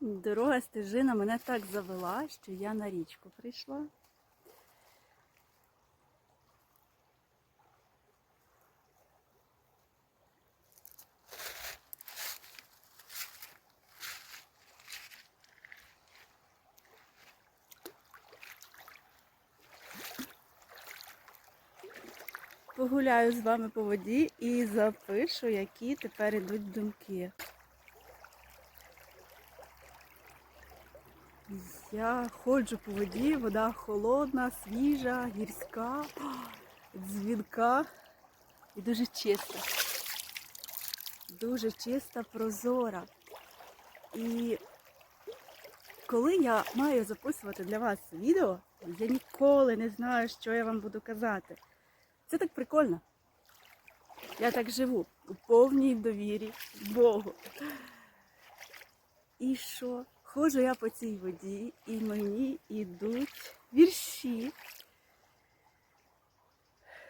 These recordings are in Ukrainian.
Дорога стежина мене так завела, що я на річку прийшла. Погуляю з вами по воді і запишу, які тепер ідуть думки. Я ходжу по воді, вода холодна, свіжа, гірська, дзвінка і дуже чиста. Дуже чиста, прозора. І коли я маю записувати для вас відео, я ніколи не знаю, що я вам буду казати. Це так прикольно. Я так живу у повній довірі Богу. І що? Ходжу я по цій воді, і мені йдуть вірші.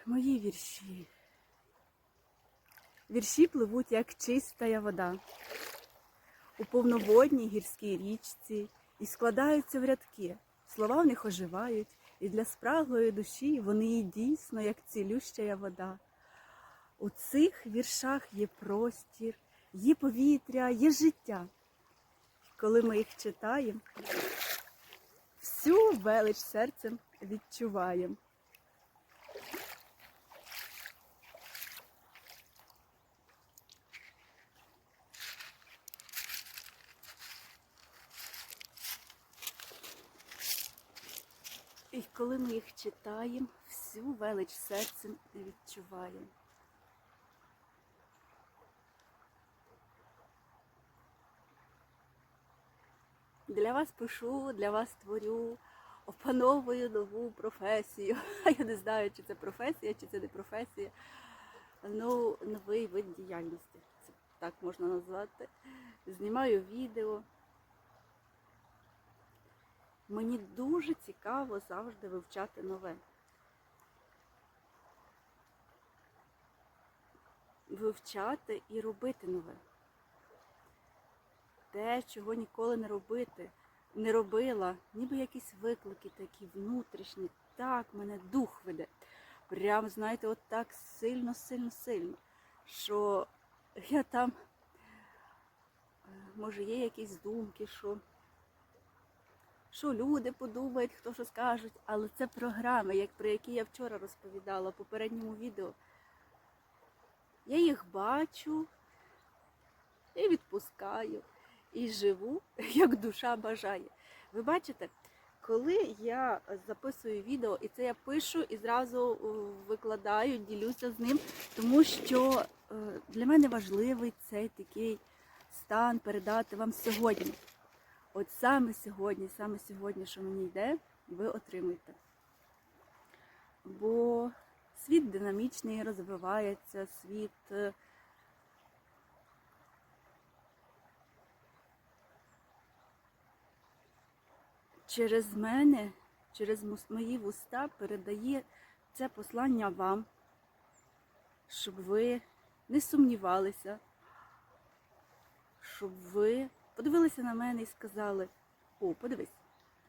Мої вірші. Вірші пливуть, як чиста вода. У повноводній гірській річці і складаються в рядки. Слова в них оживають, і для спраглої душі вони є дійсно, як цілюща вода. У цих віршах є простір, є повітря, є життя. Коли ми їх читаємо, всю велич серцем відчуваємо. І коли ми їх читаємо, всю велич серцем відчуваємо. Для вас пишу, для вас творю, опановую нову професію. Я не знаю, чи це професія, чи це не професія. Ну, новий вид діяльності. Це так можна назвати. Знімаю відео. Мені дуже цікаво завжди вивчати нове. Вивчати і робити нове. Те, чого ніколи не робити, не робила, ніби якісь виклики такі внутрішні. Так мене дух веде. Прям, знаєте, от так сильно, сильно, сильно, що я там, е, може, є якісь думки, що що люди подумають, хто що скажуть, але це програми, як про які я вчора розповідала в попередньому відео. Я їх бачу і відпускаю, і живу, як душа бажає. Ви бачите, коли я записую відео, і це я пишу і зразу е, викладаю, ділюся з ним, тому що е, для мене важливий цей такий стан передати вам сьогодні. От саме сьогодні, саме сьогодні, що мені йде, ви отримуєте. Бо світ динамічний, розвивається, світ через мене, через мої вуста передає це послання вам, щоб ви не сумнівалися, щоб ви подивилися на мене і сказали, о, подивись,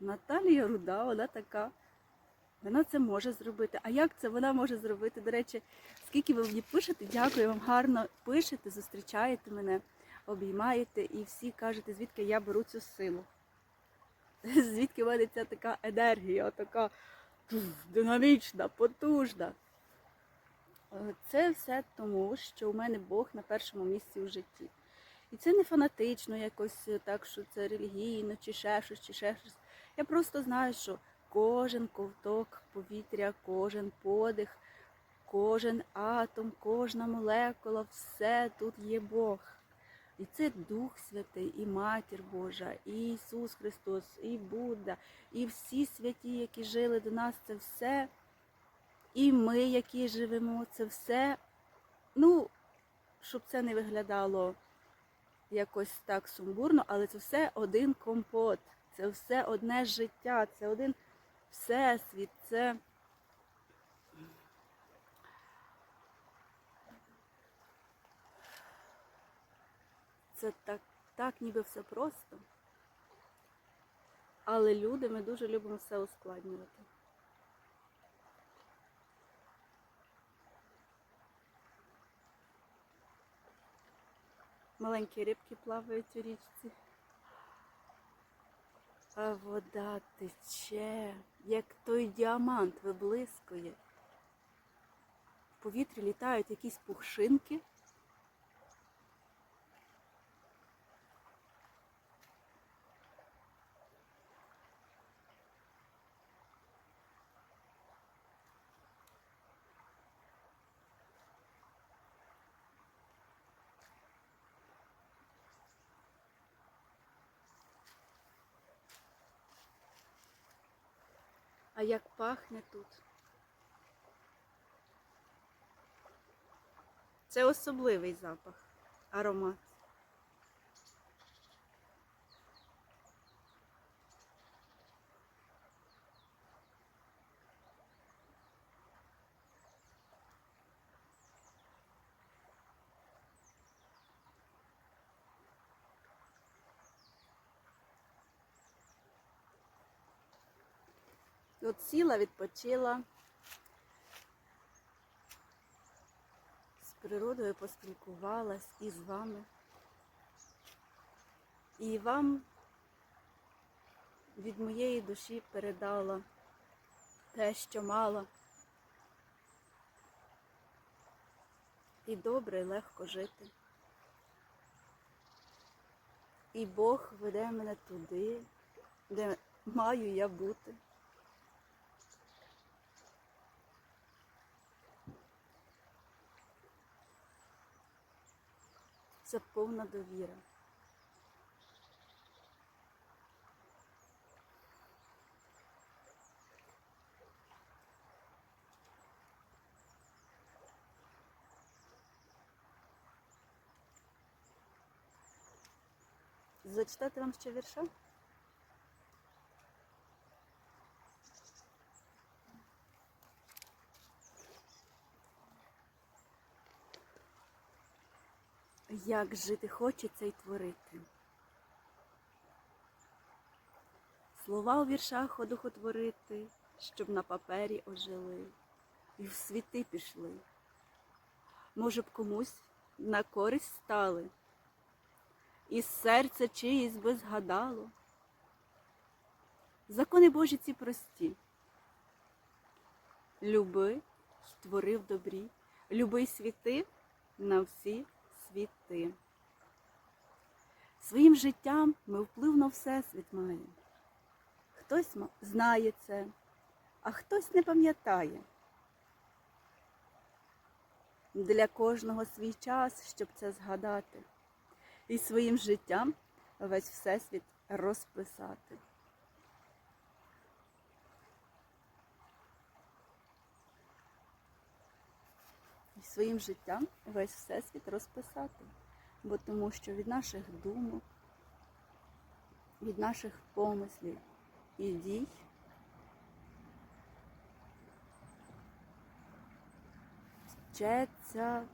Наталія Руда, вона така. Вона це може зробити. А як це вона може зробити? До речі, скільки ви мені пишете, дякую вам гарно пишете, зустрічаєте мене, обіймаєте і всі кажете, звідки я беру цю силу. Звідки в мене ця така енергія, така динамічна, потужна. Е, Це все тому, що у мене Бог на першому місці у житті. І це не фанатично якось е, так, що це релігійно, чи ще щось, чи ще щось. Я просто знаю, що кожен ковток повітря, кожен подих, кожен атом, кожна молекула, все тут є Бог. І це Дух Святий, і Матір Божа, і Ісус Христос, і Будда, і всі святі, які жили до нас, це все. І ми, які живемо, це все. Ну, щоб це не виглядало якось так сумбурно, але це все один компот, це все одне життя, це один всесвіт, це. Це так, так ніби все просто. Але люди, ми дуже любимо все ускладнювати. Маленькі рибки плавають у річці. А вода тече, як той діамант виблискує. В повітрі літають якісь пухшинки. А як пахне тут. Це особливий запах, аромат. От сіла, відпочила. З природою поспілкувалась і з вами. І вам від моєї душі передала те, що мала. І добре, і легко жити. І Бог веде мене туди, де маю я бути. Це повна довіра. Зачитати вам ще вірша? Як жити хочеться й творити. Слова у віршах одухотворити, щоб на папері ожили і в світи пішли. Може б комусь на користь стали, і серце чиїсь би згадало. Закони Божі ці прості. Люби, твори в добрі, люби світи на всі світи. Своїм життям ми вплив на всесвіт маємо. Хтось знає це, а хтось не пам'ятає. Для кожного свій час, щоб це згадати, і своїм життям весь всесвіт розписати. Своїм життям весь всесвіт розписати. Бо тому що від наших думок, від наших помислів і дій вчеться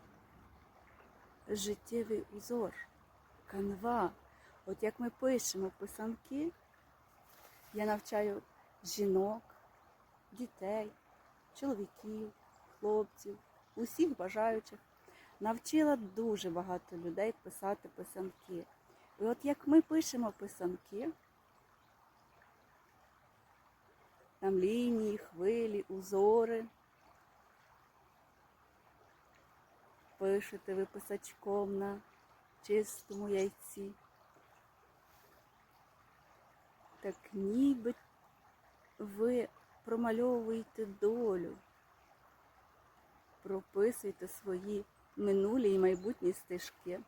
життєвий узор, канва. От як ми пишемо писанки, я навчаю жінок, дітей, чоловіків, хлопців, усіх бажаючих. Навчила дуже багато людей писати писанки. І от як ми пишемо писанки, там лінії, хвилі, узори, пишете ви писачком на чистому яйці. Так ніби ви промальовуєте долю прописуйте свої минулі і майбутні стежки.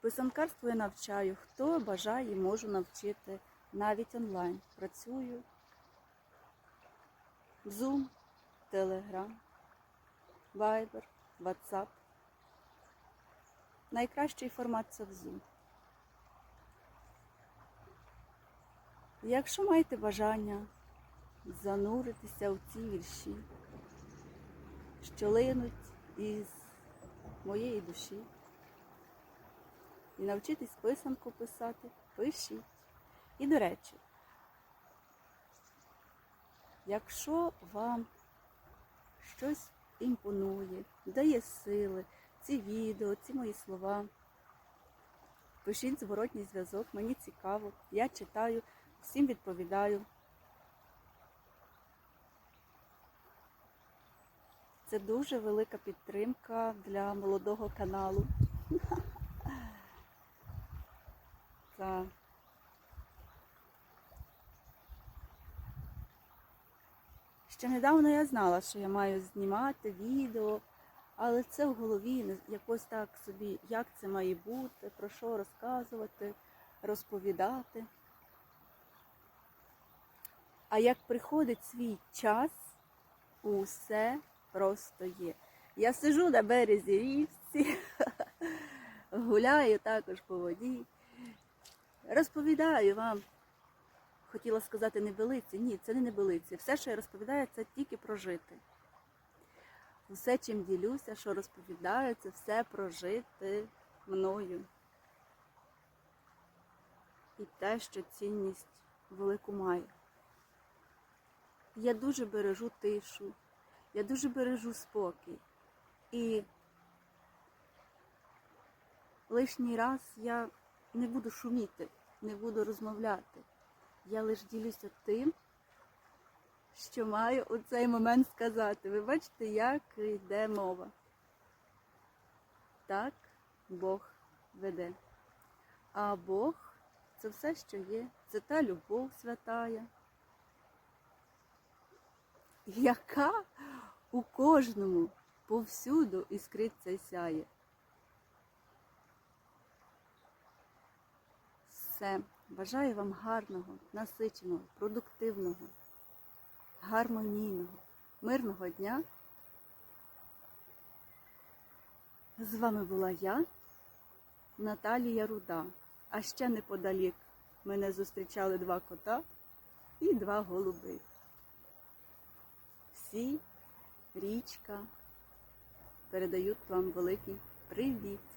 Писанкарству я навчаю. Хто бажає, можу навчити навіть онлайн. Працюю. Zoom, Telegram, Viber, WhatsApp. найкращий формат це в Zoom. Якщо маєте бажання зануритися в ці вірші, що линуть із моєї душі, і навчитись писанку писати, пишіть. І до речі, якщо вам щось імпонує, дає сили, ці відео, ці мої слова, пишіть зворотній зв'язок, мені цікаво, я читаю, всім відповідаю. Це дуже велика підтримка для молодого каналу. Так. Ще недавно я знала, що я маю знімати відео, але це в голові якось так собі, як це має бути, про що розказувати, розповідати. А як приходить свій час, усе просто є. Я сижу на березі річці, гуляю також по воді, розповідаю вам. Хотіла сказати небелиці. Ні, це не небелиці. Все, що я розповідаю, це тільки прожити. Усе, чим ділюся, що розповідаю, це все прожити мною. І те, що цінність велику має. Я дуже бережу тишу, я дуже бережу спокій. І лишній раз я не буду шуміти, не буду розмовляти. Я лише ділюся тим, що маю у цей момент сказати. Ви бачите, як йде мова. Так Бог веде. А Бог це все, що є. Це та любов святая, яка у кожному повсюду іскриться й сяє. Все. Бажаю вам гарного, насиченого, продуктивного, гармонійного, мирного дня. З вами була я, Наталія Руда. А ще неподалік мене зустрічали два кота і два голуби. Всі річка передають вам великий привіт.